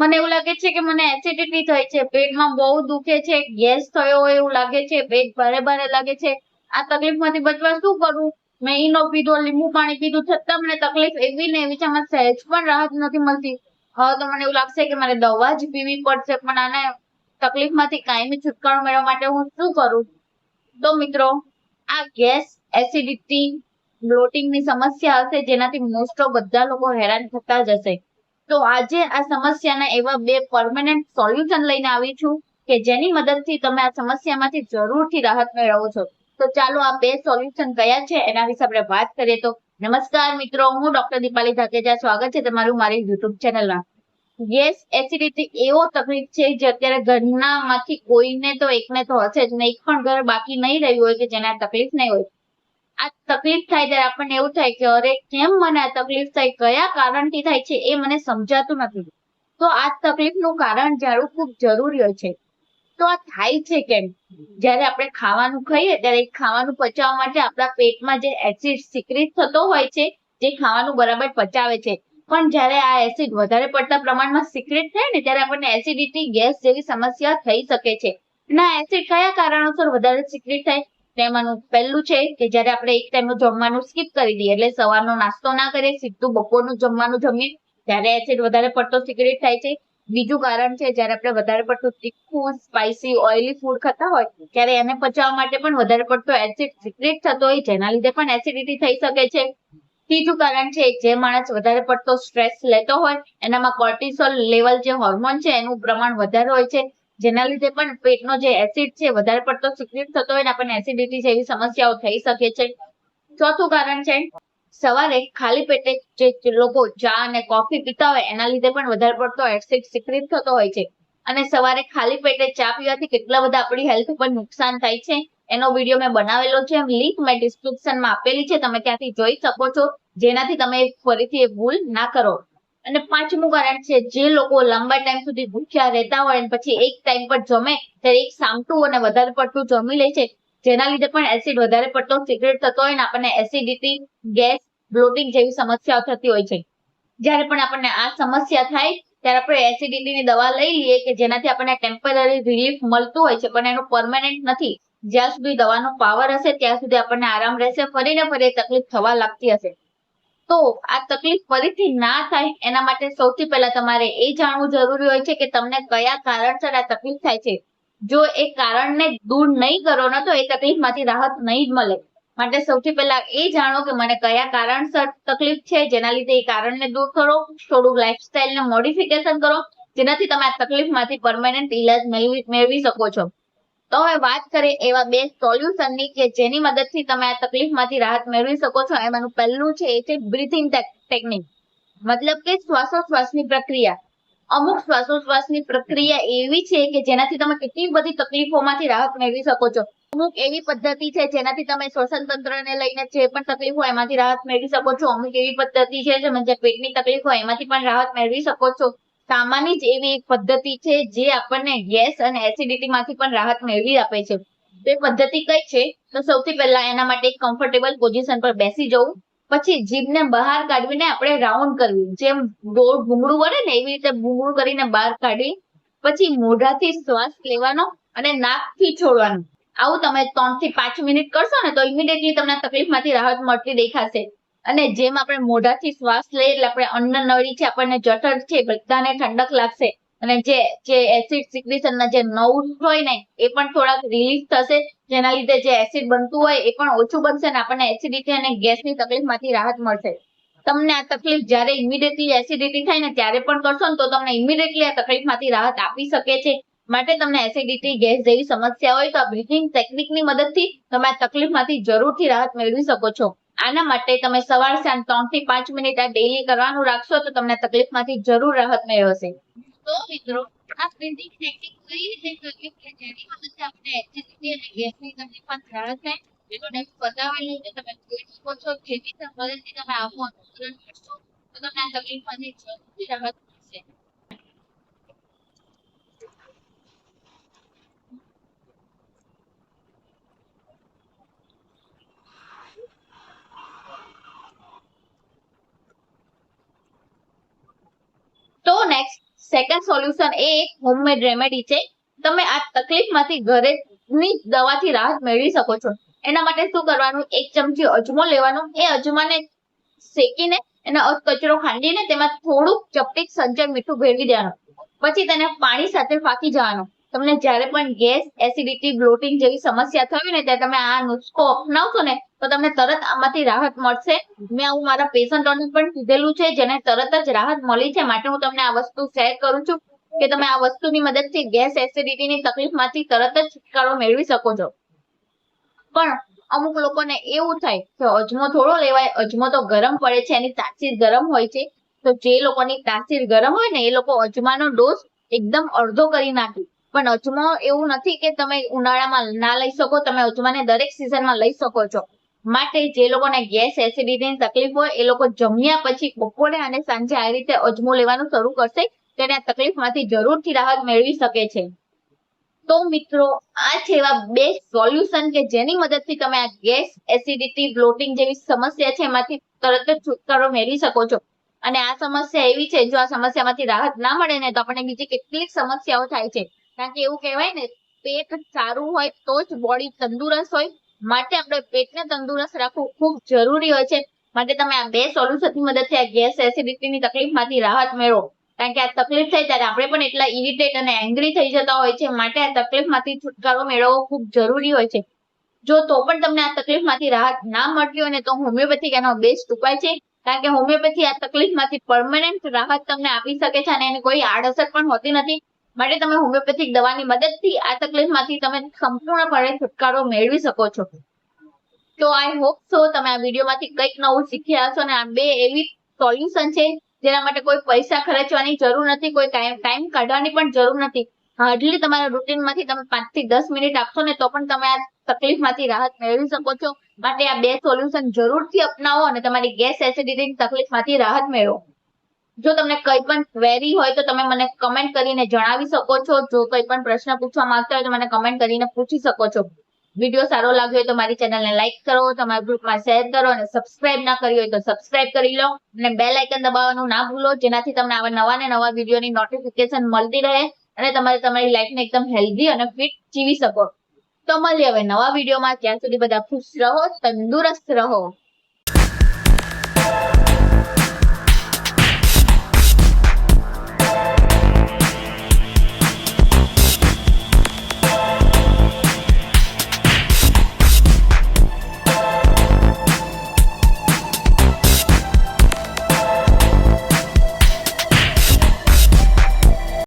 મને એવું લાગે છે કે મને એસિડિટી થઈ છે. પેટમાં બહુ દુખે છે, ગેસ થયો હોય એવું લાગે છે, પેટ ભારે ભારે લાગે છે. આ તકલીફમાંથી બચવા શું કરવું મેં ઈનો પીધો, લીંબુ પાણી પીધું, છતાં મને તકલીફ એવી ને એવી છે, આમાં સહેજ પણ રાહત નથી મળતી. હવે તો મને એવું લાગશે કે મારે દવા જ પીવી પડશે, પણ આને તકલીફમાંથી કાયમી છુટકારો મેળવવા માટે હું શું કરું? તો મિત્રો, આ ગેસ એસિડિટી બ્લોટિંગની સમસ્યા હશે, જેનાથી મોસ્ટ ઓફ બધા લોકો હેરાન થતા જ હશે. તો આજે આ સમસ્યાના એવા બે પરમેનન્ટ સોલ્યુશન લઈને આવી છું કે જેની મદદથી તમે આ સમસ્યામાંથી જરૂરથી રાહત મેળવો છો. તો ચાલો આ બે સોલ્યુશન કયા છે એના વિશે આપણે વાત કરીએ તો નમસ્કાર મિત્રો, હું ડોક્ટર દીપાલી ધાકેજા. સ્વાગત છે તમારું મારી યુટ્યુબ ચેનલમાં ગેસ એસિડિટી એવો તકલીફ છે જે અત્યારે ઘરના માંથી કોઈને તો એકને તો હશે જ નહીં, પણ ઘર બાકી નહીં રહ્યું હોય કે જેને તકલીફ નહીં હોય આ તકલીફ થાય ત્યારે આપણને એવું થાય કે અરે કેમ મને આ તકલીફ થાય કયા કારણથી થાય છે એ મને સમજાતું નથી. તો આ તકલીફનું કારણ જાણવું ખૂબ જરૂરી હોય છે. તો આ થાય છે કેમ? જ્યારે આપણે ખાવાનું ખાઈએ ત્યારે ખાવાનું પચાવવા માટે આપણા પેટમાં જે એસિડ સિક્રિટ થતો હોય છે, જે ખાવાનું બરાબર પચાવે છે. પણ જ્યારે આ એસિડ વધારે પડતા પ્રમાણમાં સિક્રેટ થાય ને ત્યારે આપણને એસિડિટી ગેસ જેવી સમસ્યા થઈ શકે છે. ના એસિડ કયા કારણોસર વધારે સિક્રેટ થાય? તેમાંનું પહેલું છે કે જ્યારે આપણે એક ટાઈમનું જમવાનું સ્કીપ કરી દઈએ, એટલે સવારનો નાસ્તો ના કરીએ, સીધું બપોરનું જમવાનું જમીએ ત્યારે એસિડ વધારે પડતો સિક્રેટ થાય છે. બીજું કારણ છે, જ્યારે આપણે વધારે પડતું તીખું સ્પાઇસી ઓઇલી ફૂડ ખાતા હોય, ત્યારે એને પચાવવા માટે પણ વધારે પડતો એસિડ સિક્રેટ થતો હોય, જેના લીધે પણ એસિડિટી થઈ શકે છે. ત્રીજું કારણ છે, જે માણસ વધારે પડતો સ્ટ્રેસ લેતો હોય, એનામાં કોર્ટિસોલ લેવલ જે હોર્મોન છે, એનું પ્રમાણ વધારે હોય છે. જેના લીધે પણ પેટનો જે એસિડ છે વધારે પડતો સિક્રેટ થતો હોય ને આપણને એસિડિટી જેવી સમસ્યાઓ થઈ શકે છે. ચોથું કારણ છે, સવારે ખાલી પેટે જે લોકો ચા અને કોફી પીતા હોય એના લીધે પણ વધારે પડતો એસિડ સિક્રેટ થતો હોય છે. અને સવારે ખાલી પેટે ચા પીવાથી કેટલા બધા આપણી હેલ્થ ઉપર નુકસાન થાય છે, એનો વીડિયો મેં બનાવેલો છે. લિંક મેં ડિસ્ક્રિપ્શનમાં આપેલી છે, તમે ત્યાંથી જોઈ શકો છો. જેનાથી તમે ફરીથી એ ભૂલ ના કરો. અને પાંચમું કારણ છે, જે લોકો લાંબા ટાઈમ સુધી ભૂખ્યા રહેતા હોય અને પછી એક ટાઈમ પર જમે, ત્યારે એક સામટું અને વધારે પડતું જમી લે છે. જેના લીધે પણ એસિડ વધારે પડતો સિગરેટ થતો હોય ને આપણને એસિડિટી ગેસ બ્લોટિંગ જેવી સમસ્યાઓ થતી હોય છે. જ્યારે પણ આપણને આ સમસ્યા થાય, ત્યારે આપણે એસિડિટીની દવા લઈ લઈએ કે જેનાથી આપણને ટેમ્પરરી રિલીફ મળતું હોય છે, પણ એનું પરમાનન્ટ નથી. જ્યાં સુધી દવાનો પાવર હશે, ત્યાં સુધી આપણને આરામ રહેશે, ફરીને ફરી તકલીફ થવા લાગતી હશે. તો આ તકલીફ ફરીથી ના થાય. એના માટે સૌથી પહેલા તમારે એ જાણવું જરૂરી હોય છે કે તમને કયા કારણસર આ તકલીફ થાય છે. જો એ કારણને દૂર નહીં કરો ને તો એ તકલીફમાંથી રાહત નહીં જ મળે. માટે સૌથી પહેલા એ જાણો કે મને કયા કારણસર તકલીફ છે, જેના લીધે એ કારણને દૂર કરો, થોડું લાઈફસ્ટાઈલને મોડિફિકેશન કરો, જેનાથી તમે આ તકલીફમાંથી પરમાનન્ટ ઇલાજ મેળવી શકો છો. તો હવે વાત કરીએ એવા બે સોલ્યુશનની કે જેની મદદથી તમે આ તકલીફમાંથી રાહત મેળવી શકો છો. એમાંનું પહેલું છે એ છે બ્રીથિંગ ટેકનિક મતલબ કે શ્વાસોશ્વાસની પ્રક્રિયા. અમુક શ્વાસોશ્વાસની પ્રક્રિયા એવી છે કે જેનાથી તમે કેટલી બધી તકલીફોમાંથી રાહત મેળવી શકો છો. અમુક એવી પદ્ધતિ છે જેનાથી તમે શ્વસન તંત્રને લઈને જે પણ તકલીફ હોય એમાંથી રાહત મેળવી શકો છો. અમુક એવી પદ્ધતિ છે જે પેટની તકલીફ હોય એમાંથી પણ રાહત મેળવી શકો છો. સામાન્ય જ એવી એક પદ્ધતિ છે જે આપણને ગેસ અને એસિડિટી માંથી પણ રાહત મેળવી આપે છે. તે પદ્ધતિ કઈ છે? તો સૌથી પહેલા એના માટે એક કમ્ફર્ટેબલ પોઝિશન પર બેસી જવું. પછી જીભને બહાર કાઢવીને આપણે રાઉન્ડ કરવી. જેમ ગોળ ભૂંગળું વળે ને એવી રીતે ભૂંગળું કરીને બહાર કાઢી, પછી મોઢાથી શ્વાસ લેવાનો અને નાકથી છોડવાનો. આવું તમે ત્રણથી પાંચ મિનિટ કરશો ને તો ઇમિડિયેટલી તમને તકલીફમાંથી રાહત મળતી દેખાશે. અને જેમ આપણે મોઢાથી શ્વાસ લઈએ એટલે આપણે અન્ન નળી છે, આપણને જઠર છે બધાને ઠંડક લાગશે. અને જે જે એસિડ સિક્રેશન ના જે નવ હોય ને, એ પણ થોડાક રિલીફ થશે. જેના લીધે જે એસિડ બનતું હોય, એ પણ ઓછું બનશે ને આપણને એસિડિટી અને ગેસની તકલીફમાંથી રાહત મળશે. તમને આ તકલીફ જ્યારે ઇમિડિયેટલી એસિડિટી થાય ને, ત્યારે પણ કરશો ને, તો તમને ઇમિડિયેટલી આ તકલીફમાંથી રાહત આપી શકે છે. માટે તમને એસિડિટી ગેસ જેવી સમસ્યા હોય, તો આ બ્રીથિંગ ટેકનિકની મદદથી તમે આ તકલીફમાંથી જરૂરથી રાહત મેળવી શકો છો. આના માટે તમે સવાર સાંજ ત્રણથી પાંચ મિનિટ આ ડેલી કરવાનું રાખશો તો તમને તકલીફમાંથી જરૂર રાહત મેળવશે. તો મિત્રો, આ બ્રીથિંગ ટેકનિક કઈ રીતે કરવી કે જેની મદદથી આપણે એસિડિટી અને ગેસની તકલીફમાંથી રાહત થાય. એનો મેં બતાવેલું છે, તમે જોઈ શકો છો જેની મદદથી તમે આવું અનુસરણ કરશો તો તમને આ તકલીફમાંથી જરૂર રાહત મળશે તો નેક્સ્ટ સેકન્ડ સોલ્યુશન એ એક હોમમેડ રેમેડી છે. તમે આ તકલીફમાંથી ઘરેની દવાથી રાહત મેળવી શકો છો. એના માટે શું કરવાનું? એક ચમચી અજમો લેવાનો. એ અજમાને શેકીને એનો કચરો ખાંડીને તેમાં થોડુંક ચપટી સંચર મીઠું ભેળવી દેવાનું. પછી તેને પાણી સાથે ફાંકી જવાનું. તમને જ્યારે પણ ગેસ એસિડિટી બ્લોટિંગ જેવી સમસ્યા થવી ને ત્યારે તમે આ નુસ્ખો અપનાવશો ને, તો તમને તરત આમાંથી રાહત મળશે. મેં આવું મારા પેશન્ટોને પણ કીધેલું છે, જેને તરત જ રાહત મળી છે. માટે હું તમને આ વસ્તુ શેર કરું છું કે તમે આ વસ્તુની મદદથી ગેસ એસિડિટીની તકલીફમાંથી તરત જ છુટકારો મેળવી શકો છો. પણ અમુક લોકોને એવું થાય કે અજમો થોડો લેવાય, અજમો તો ગરમ પડે છે, એની તાસીર ગરમ હોય છે. તો જે લોકોની તાસીર ગરમ હોય ને, એ લોકો અજમાનો ડોઝ એકદમ અડધો કરી નાખે. પણ અજમો એવું નથી કે તમે ઉનાળામાં ના લઈ શકો, તમે અજમાને દરેક સિઝનમાં લઈ શકો છો. માટે જે લોકોને ગેસ એસિડિટીની તકલીફ હોય, એ લોકો જમ્યા પછી બપોરે અને સાંજે આ રીતે અજમો લેવાનું શરૂ કરશે, તેને આ તકલીફમાંથી જરૂરથી રાહત મેળવી શકે છે. તો મિત્રો, આ છે એવા બે સોલ્યુશન કે જેની મદદથી તમે આ ગેસ એસિડિટી બ્લોટિંગ જેવી સમસ્યા છે એમાંથી તરત જ છુટકારો મેળવી શકો છો. અને આ સમસ્યા એવી છે, જો આ સમસ્યામાંથી રાહત ના મળે ને તો આપણને બીજી કેટલીક સમસ્યાઓ થાય છે. કારણ કે એવું કહેવાય ને, પેટ સારું હોય તો જ બોડી તંદુરસ્ત હોય. માટે આપણે પેટને તંદુરસ્ત રાખવું ખૂબ જરૂરી હોય છે. માટે તમે આ બે સોલ્યુશનની મદદથી આ ગેસ એસિડિટીની તકલીફમાંથી રાહત મેળવો. કારણ કે આ તકલીફ થાય ત્યારે આપણે પણ એટલા ઇરિટેટ અને એંગ્રી થઈ જતા હોય છે. માટે આ તકલીફમાંથી છુટકારો મેળવવો ખૂબ જરૂરી હોય છે. જો તો પણ તમને આ તકલીફમાંથી રાહત ના મળતી હોય ને તો હોમિયોપેથિક એનો બેસ્ટ ઉપાય છે. કારણ કે હોમિયોપેથી આ તકલીફમાંથી પરમનન્ટ રાહત તમને આપી શકે છે અને એની કોઈ આડઅસર પણ હોતી નથી. માટે તમે હોમિયોપેથિક દવાની મદદથી આ તકલીફમાંથી તમે સંપૂર્ણપણે છુટકારો મેળવી શકો છો. તો આઈ હોપ સો તમે આ વિડીયોમાંથી કંઈક નવું શીખ્યા હશો અને આ બે એવી સોલ્યુશન છે જેના માટે કોઈ પૈસા ખર્ચવાની જરૂર નથી, કોઈ ટાઈમ કાઢવાની પણ જરૂર નથી. હાર્ડલી તમારા રૂટીનમાંથી તમે પાંચથી દસ મિનિટ આપશો ને તો પણ તમે આ તકલીફમાંથી રાહત મેળવી શકો છો. માટે આ બે સોલ્યુશન જરૂરથી અપનાવો અને તમારી ગેસ એસિડિટીની તકલીફમાંથી રાહત મેળવો. જો તમને કંઈ પણ ક્વેરી હોય તો તમે મને કમેન્ટ કરીને જણાવી શકો છો. જો કંઈ પણ પ્રશ્ન પૂછવા માંગતા હોય તો મને કમેન્ટ કરીને પૂછી શકો છો. વીડિયો સારો લાગ્યો હોય તો મારી ચેનલને લાઈક કરો, તમારા ગ્રુપમાં શેર કરો અને સબસ્ક્રાઇબ ના કરી હોય તો સબસ્ક્રાઇબ કરી લો અને બે લાઇકન દબાવવાનું ના ભૂલો, જેનાથી તમને આવા નવા ને નવા વિડીયોની નોટિફિકેશન મળતી રહે અને તમારે તમારી લાઈફને એકદમ હેલ્ધી અને ફિટ જીવી શકો. તો મળીએ હવે નવા વિડીયોમાં. ત્યાં સુધી બધા ખુશ રહો, તંદુરસ્ત રહો.